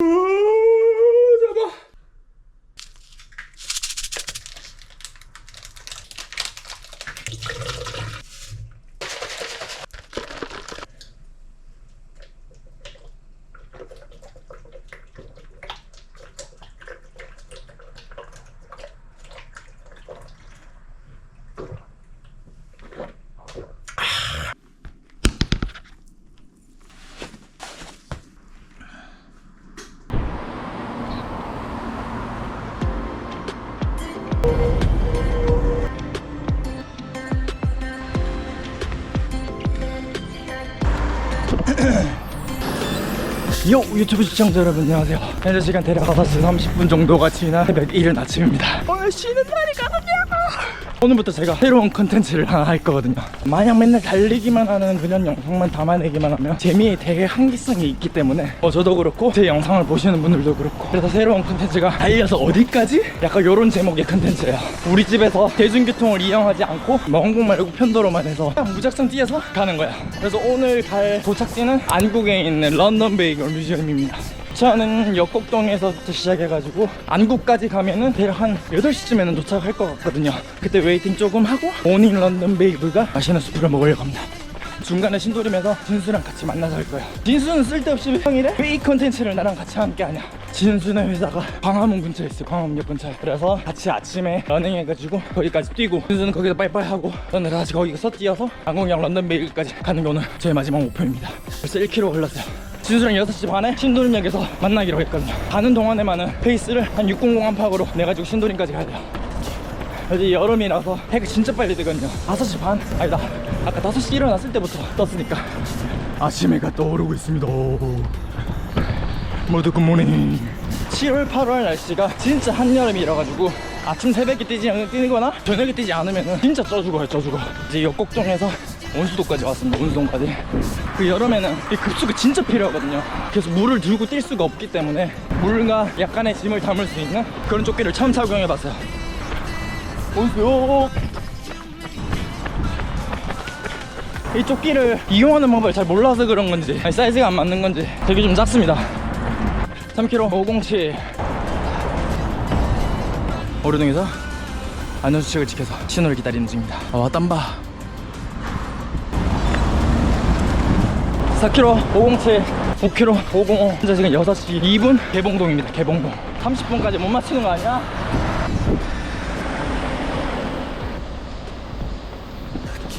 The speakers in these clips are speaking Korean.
Ooh. 요 유튜브 시청자 여러분 안녕하세요. 현재 시간 대략 5시 30분 정도가 지난 새벽 이른 아침입니다. 오늘 쉬는 날이거든요 오늘부터 제가 새로운 컨텐츠를 하나 할 거거든요. 마냥 맨날 달리기만 하는 그런 영상만 담아내기만 하면 재미에 되게 한계성이 있기 때문에 어, 저도 그렇고 제 영상을 보시는 분들도 그렇고 그래서 새로운 컨텐츠가 달려서 어디까지? 약간 요런 제목의 컨텐츠예요. 우리 집에서 대중교통을 이용하지 않고 먼 곳 말고 편도로만 해서 그냥 무작정 뛰어서 가는 거야. 그래서 오늘 갈 도착지는 안국에 있는 런던 베이글 뮤지엄입니다 저는 역곡동에서부터 시작해가지고 안국까지 가면은 대략 한 8시쯤에는 도착할 것 같거든요. 그때 웨이팅 조금 하고 모닝 런던 베이글과 맛있는 수프를 먹으려고 합니다 중간에 신도림에서 진수랑 같이 만나서 할 거야. 진수는 쓸데없이 형이래 왜이 컨텐츠를 나랑 같이 함께 하냐 진수는 회사가 광화문 근처에 있어 광화문역 근처에. 그래서 같이 아침에 러닝해가지고 거기까지 뛰고 진수는 거기서 빠이빠이 하고 저는 다시 거기서 뛰어서 안국역 런던 베이글까지 가는 게 오늘 저의 마지막 목표입니다. 벌써 1km 흘렀어요. 진수랑 6시 반에 신도림역에서 만나기로 했거든요. 가는 동안에만은 페이스를 한 600 안팎으로 내가지고 신도림까지 가야 돼요. 어제 여름이라서 해가 진짜 빨리 뜨거든요. 5시 반? 아니다 아까 5시 일어났을 때부터 떴으니까. 아침 해가 떠오르고 있습니다. 모두 굿모닝 7월 8월 날씨가 진짜 한여름이라 가지고 아침 새벽에 뛰지 뛰거나 저녁에 뛰지 않으면 진짜 쪄 죽어요 쪄 죽어. 이제 역곡동에서 온수도까지 왔습니다 온수동까지. 그 여름에는 이 급수가 진짜 필요하거든요. 그래서 물을 들고 뛸 수가 없기 때문에 물과 약간의 짐을 담을 수 있는 그런 조끼를 처음 착용해 봤어요. 온수요 이 조끼를 이용하는 방법을 잘 몰라서 그런 건지 아니, 사이즈가 안 맞는 건지 되게 좀 작습니다. 3kg 507 오르동에서 안전수칙을 지켜서 신호를 기다리는 중입니다. 아 땀봐 4kg 507 5kg 505 현재 지금 6시 2분 개봉동입니다 개봉동. 30분까지 못 맞추는 거 아니야?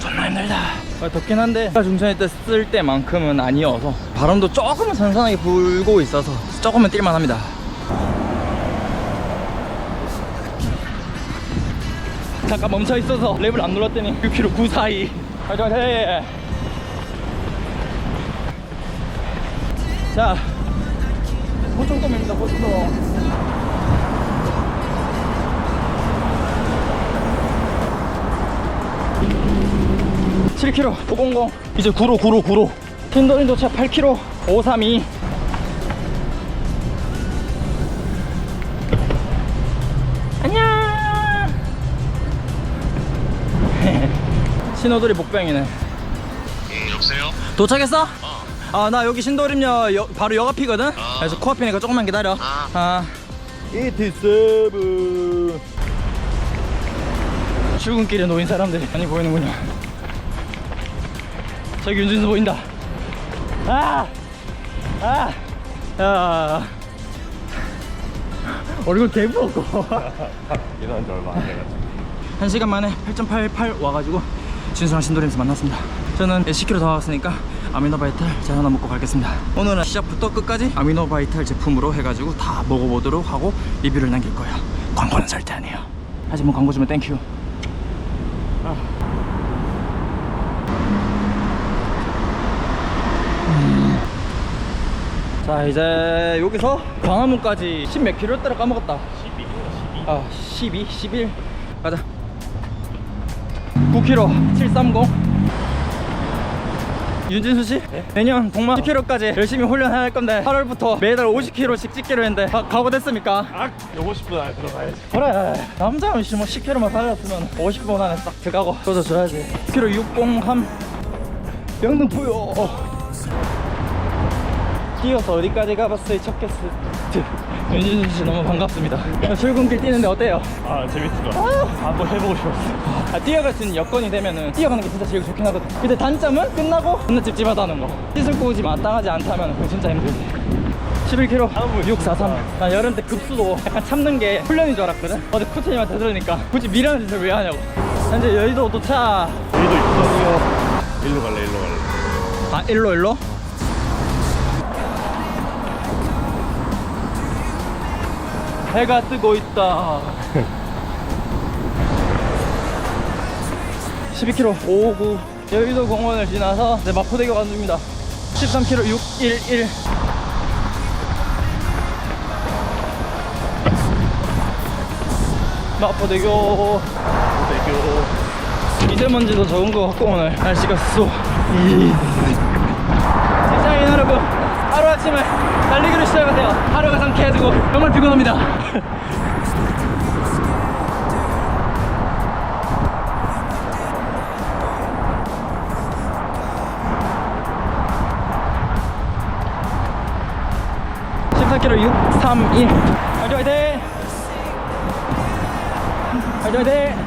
존나 힘들다. 아, 덥긴 한데. 중천에 쓸 때만큼은 아니어서 바람도 조금은 선선하게 불고 있어서 조금은 뛸만 합니다. 잠깐 멈춰 있어서 랩을 안 눌렀더니 6km 942 화이팅 화이팅 자. 호종돔입니다 호종돔 7km 500 이제 9로 9로 9로. 신도림 도착 8km 532 안녕! 신호들이 목병이네. 음, 여보세요? 도착했어? 아나 여기 신도림역 여- 바로 역 앞이거든? 그래서 코앞이니까 조금만 기다려. 아. 아. 87 출근길에 놓인 사람들이 많이 보이는군요 저기 윤진수 보인다 아! 아! 야 얼굴 개부었고 일어난 지 얼마 안 돼가지고 한 시간 만에 8.88 와가지고 진수랑 신도림에서 만났습니다. 저는 10km 더 왔으니까 아미노바이탈 제가 하나 먹고 가겠습니다. 오늘은 시작부터 끝까지 아미노바이탈 제품으로 해가지고 다 먹어보도록 하고 리뷰를 남길 거예요. 광고는 절대 안 해요. 하지만 광고 주면 땡큐. 아. 자 이제 여기서 광화문까지 10 몇 킬로였더라 까먹었다. 12kg 12아 12, 11 가자. 9km 730 윤진수 씨? 내년 동마 10km까지 열심히 훈련할 건데 8월부터 매달 50km씩 찍기로 했는데 가, 각오 됐습니까? 아! 50분 안에 들어가야지. 그래. 남자는 씨, 뭐 10km만 살렸으면 50분 안에 딱 들어가고. 쏟아줘야지. 10km 603 영등포요 뛰어서 어디까지 가봤어요 첫 게스트 윤진수 씨 너무 반갑습니다 출근길 뛰는데 어때요? 아 재밌을 것 같아 한번 해보고 싶었어 아, 뛰어갈 수 있는 여건이 되면은 뛰어가는 게 진짜 제일 좋긴 하거든 근데 단점은 끝나고 존나 찝찝하다는 거 씻을 곳이 마땅하지 않다면 그거 진짜 힘들지 11km 643. 나 여름 때 급수도 약간 참는 게 훈련인 줄 알았거든. 어제 코치님한테 들으니까 굳이 미라는 짓을 왜 하냐고. 현재 여의도 도착. 여기도 있어 일로 갈래 일로 갈래 아 일로 일로? 해가 뜨고 있다. 12km 559 여의도 공원을 지나서 이제 마포대교 가는 중입니다 13km 611 마포대교. 대교. 미세먼지도 적은 것 같고 오늘 날씨가 쏘. 이. 직장인 여러분 하루아침에 달리기를 시작하세요. 하루가 상쾌해지고 정말 피곤합니다. (14km) 631 화이팅 화이팅 화이팅! 화이팅!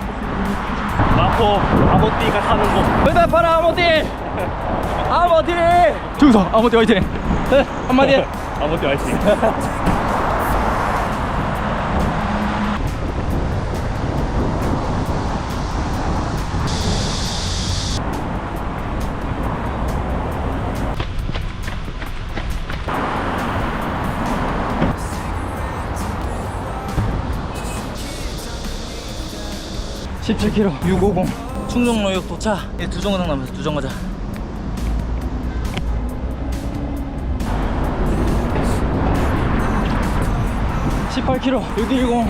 마포 아모띠가 사는 곳. 응답하라 아모띠! 아모띠! 중서 아모띠 화이팅! 네, 한마디 해 아모띠 화이팅. 17km 650 충정로역 도착. 이제 두 정거장 남았어 두 정거장 (18km) 610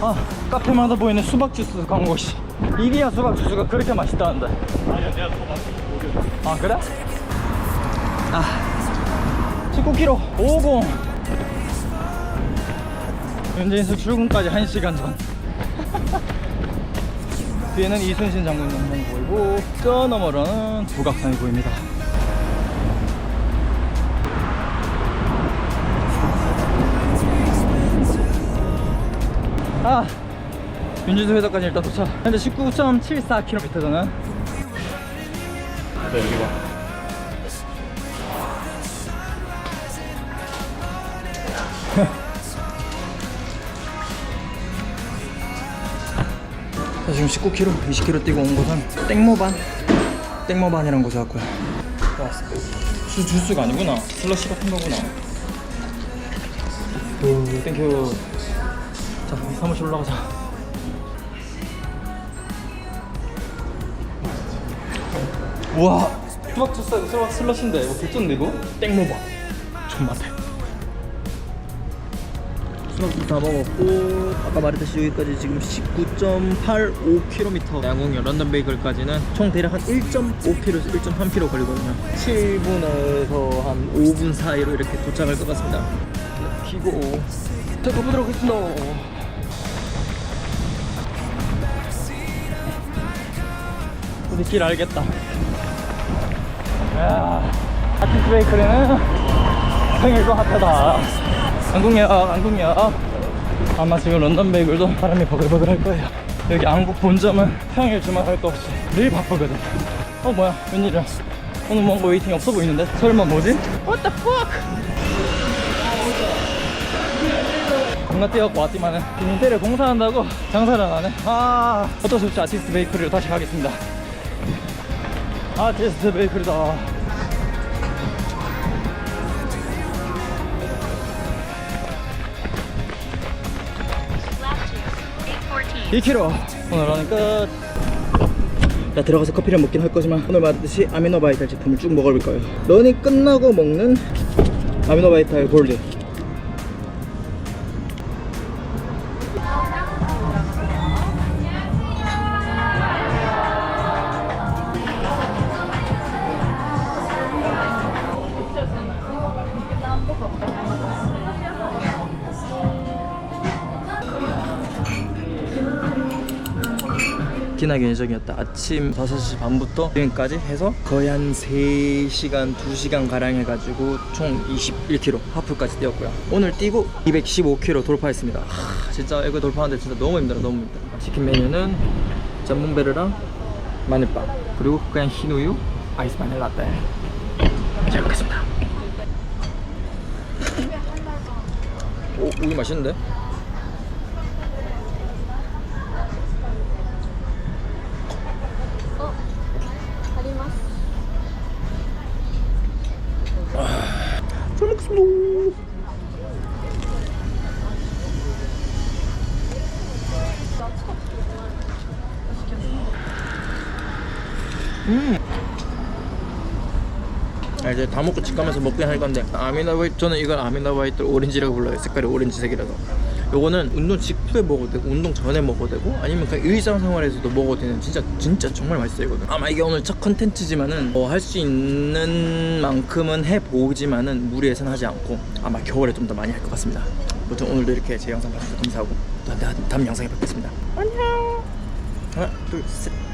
아 카페마다 보이는 수박 주스 광고 씨. 이리야 수박 주스가 그렇게 맛있다는데. 아니야 내가 더 맛있게 아 그래? 아 19km 50 현재에서 출근까지 1시간 전. 뒤에는 이순신 장군 영상 보이고 저 너머로는 북악산이 보입니다 아 윤주수 회사까지 일단 도착. 현재 19.74km 저는 나 여기 봐. 자, 지금 19km, 20km 뛰고 온 곳은 땡모반. 땡모반이라는 곳에 왔고요. 주, 주스가 아니구나. 슬러시 같은 거구나. 오, 땡큐 자 우리 사무실 올라가자 우와. 수박 주스 수박 슬러시인데 이거 개쩐데 이거? 땡모반 존맛해 수박도 다 먹었고 아까 말했듯이 여기까지 지금 19.85km 양궁역 런던 베이글까지는 총 대략 한 1.5km에서 1.3km 걸리거든요. 7분에서 한 5분 사이로 이렇게 도착할 것 같습니다. 키고. 자 가보도록 하겠습니다 길 알겠다. 야 아티스 베이커리는 평일도 핫하다. 안국역 안국역 아마 지금 런던 베이글도 바람이 버글버글 할 거예요. 여기 안국 본점은 평일 주말 할 거 없이 늘 바쁘거든. 어 뭐야 웬일이야. 오늘 뭔가 웨이팅이 없어 보이는데? 설마 뭐지? What the fuck? 겁나 뛰어갖고 왔지만은 인테리어 공사한다고 장사를 안 하네. 아 어쩔 수 없이 아티스트 베이커리로 다시 가겠습니다 아티스트 베이커리다 Left 814. 2km 오늘 러닝 끝. 자 들어가서 커피를 먹긴 할 거지만 오늘 말했듯이 아미노바이탈 제품을 쭉 먹어볼 거예요. 러닝 끝나고 먹는 아미노바이탈 골드. 기나게 예정이었다. 아침 5시 반부터 지금까지 해서 거의 한 3시간 2시간 가량 해가지고 총 21km 하프까지 뛰었고요. 오늘 뛰고 215km 돌파했습니다. 하, 진짜 이거 돌파하는데 진짜 너무 힘들어 너무 힘들어. 치킨 메뉴는 전문베르랑 마늘빵 그리고 그냥 흰 우유 아이스 바닐라 라떼 잘 먹겠습니다. 오, 우유 맛있는데? 다 먹고 집 가면서 먹긴 할 건데. 아미나바이트 저는 이걸 아미나바이트 오렌지라고 불러요. 색깔이 오렌지색이라서. 요거는 운동 직후에 먹어도 되고 운동 전에 먹어도 되고 아니면 그냥 일상생활에서도 먹어도 되는 진짜 진짜 정말 맛있어요 이거는. 아마 이게 오늘 첫 컨텐츠지만은 뭐 할 수 있는 만큼은 해보지만은 무리해서는 하지 않고 아마 겨울에 좀 더 많이 할 것 같습니다. 아무튼 오늘도 이렇게 제 영상 봐주셔서 감사하고 또 다음 영상에 뵙겠습니다. 안녕. 하나 둘셋